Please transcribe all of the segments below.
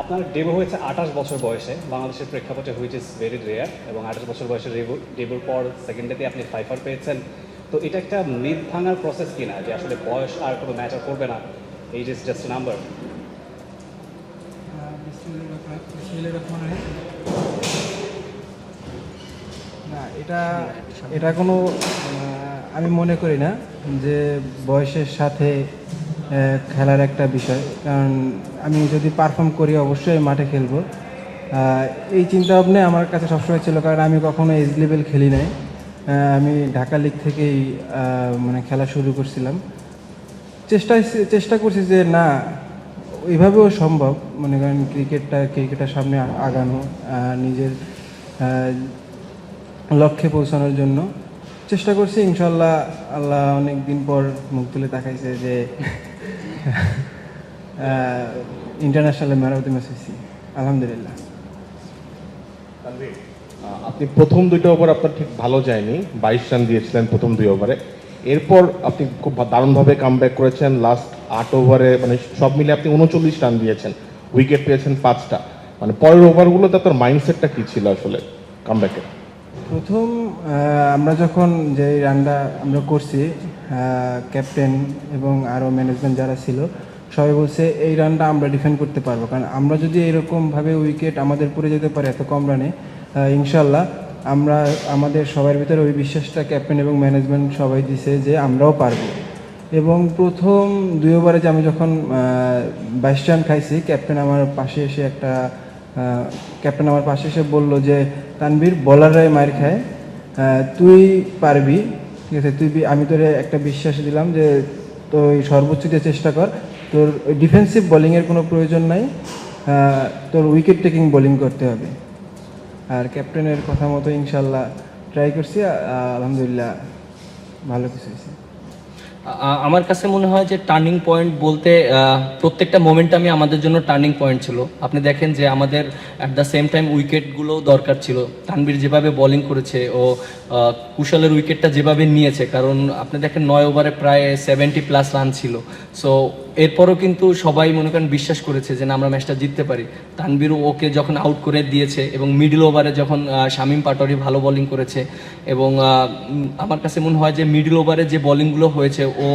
আপনার ডেবু হয়েছে আঠাশ বছর বয়সে। বাংলাদেশের প্রেক্ষাপটে হুইচ ইজ ভেরি রেয়ার এবং আঠাশ বছর বয়সে ডেবু ডেবুর পর সেকেন্ডেতে আপনি ফাইফার পেয়েছেন। তো এটা একটা মিথ ভাঙার প্রসেস কিনা যে আসলে বয়স আর কোনো ম্যাটার করবে না? Age is just number. না, এটা এটা কোনো আমি মনে করি না যে বয়সের সাথে খেলার একটা বিষয়। কারণ আমি যদি পারফর্ম করি, অবশ্যই মাঠে খেলব। এই চিন্তা ভাবনা আমার কাছে সবসময় ছিল, কারণ আমি কখনো এজ লেভেল খেলি নাই। আমি ঢাকা লিগ থেকেই মানে খেলা শুরু করছিলাম। চেষ্টা চেষ্টা করছি যে না ওইভাবেও সম্ভব। মনে করেন ক্রিকেটটা ক্রিকেটের সামনে আগানো নিজের লক্ষ্যে পৌঁছানোর জন্য। চেষ্টা করছি ইনশাল্লাহ আল্লাহ অনেক দিন পর মুখ তুলে তাকাইছে যে ইন্টারন্যাশনাল দ্য ম্যাচ হয়েছি আলহামদুলিল্লাহ। আপনি প্রথম দুইটা ওভার আপনার ঠিক ভালো যায়নি। বাইশ রান দিয়েছিলেন প্রথম দুই ওভারে এরপর আপনি খুব দারুণভাবে কাম করেছেন। লাস্ট আট ওভারে মানে সব মিলে আপনি উনচল্লিশ রান দিয়েছেন। উইকেট পেয়েছেন পাঁচটা। মানে পরের ওভারগুলোতে আপনার মাইন্ডসেটটা কী ছিল আসলে কামব্যাকের প্রথম আমরা যখন যে রানটা আমরা করছি ক্যাপ্টেন এবং আরও ম্যানেজমেন্ট যারা ছিল, সবাই বলছে, এই রানটা আমরা ডিফেন্ড করতে পারব। কারণ আমরা যদি এরকমভাবে উইকেট আমাদের পড়ে যেতে পারে এত কম রানে ইনশাল্লাহ আমরা আমাদের সবার ভিতরে ওই বিশ্বাসটা ক্যাপ্টেন এবং ম্যানেজমেন্ট সবাই দিছে যে আমরাও পারব। এবং প্রথম দুই ওভারে যে আমি যখন বাইশ রান খাইছি ক্যাপ্টেন আমার পাশে এসে একটা ক্যাপ্টেন আমার পাশে এসে বলল যে, তানভীর বলাররাই মার খায় তুই পারবি। ঠিক আছে, তুই আমি তোরে একটা বিশ্বাস দিলাম যে তুই সর্বোচ্চ দিয়ে চেষ্টা কর। তোর ডিফেন্সিভ বোলিংয়ের কোনো প্রয়োজন নাই। তোর উইকেট টেকিং বোলিং করতে হবে। আর ক্যাপ্টেনের কথা মতো ইনশাল্লাহ ট্রাই করছি। আলহামদুলিল্লাহ, ভালো কিছু হয়েছে। আমার কাছে মনে হয় যে টার্নিং পয়েন্ট বলতে প্রত্যেকটা মোমেন্টামই আমাদের জন্য টার্নিং পয়েন্ট ছিল। আপনি দেখেন যে আমাদের অ্যাট দ্য সেম টাইম উইকেটগুলোও দরকার ছিল। তানবির যেভাবে বলিং করেছে ও কুশলের উইকেটটা যেভাবে নিয়েছে, কারণ আপনি দেখেন নয় ওভারে প্রায় সেভেন্টি প্লাস রান ছিল। সো এরপরও কিন্তু সবাই মনে করেন বিশ্বাস করেছে যে না, আমরা ম্যাচটা জিততে পারি। তানবিরু ওকে যখন আউট করে দিয়েছে এবং মিডল ওভারে যখন শামিম পাটরি ভালো বোলিং করেছে এবং আমার কাছে মনে হয় যে মিডল ওভারে যে বলিংগুলো হয়েছে, ও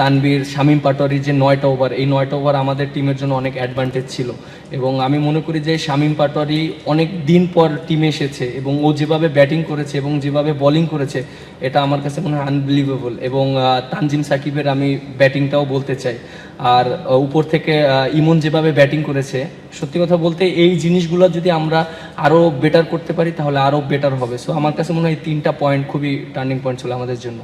তানবীর শামীম পাটোয়ারির যে নয়টা ওভার এই নয়টা ওভার আমাদের টিমের জন্য অনেক অ্যাডভান্টেজ ছিল। এবং আমি মনে করি যে শামীম পাটোয়ারি অনেক দিন পর টিমে এসেছে এবং ও যেভাবে ব্যাটিং করেছে এবং যেভাবে বোলিং করেছে, এটা আমার কাছে মনে হয় আনবিলিভেবল এবং তানজিম সাকিবের আমি ব্যাটিংটাও বলতে চাই। আর উপর থেকে ইমন যেভাবে ব্যাটিং করেছে, সত্যি কথা বলতে এই জিনিসগুলো যদি আমরা আরও বেটার করতে পারি, তাহলে আরও বেটার হবে। সো আমার কাছে মনে হয় তিনটা পয়েন্ট খুবই টার্নিং পয়েন্ট ছিল আমাদের জন্য।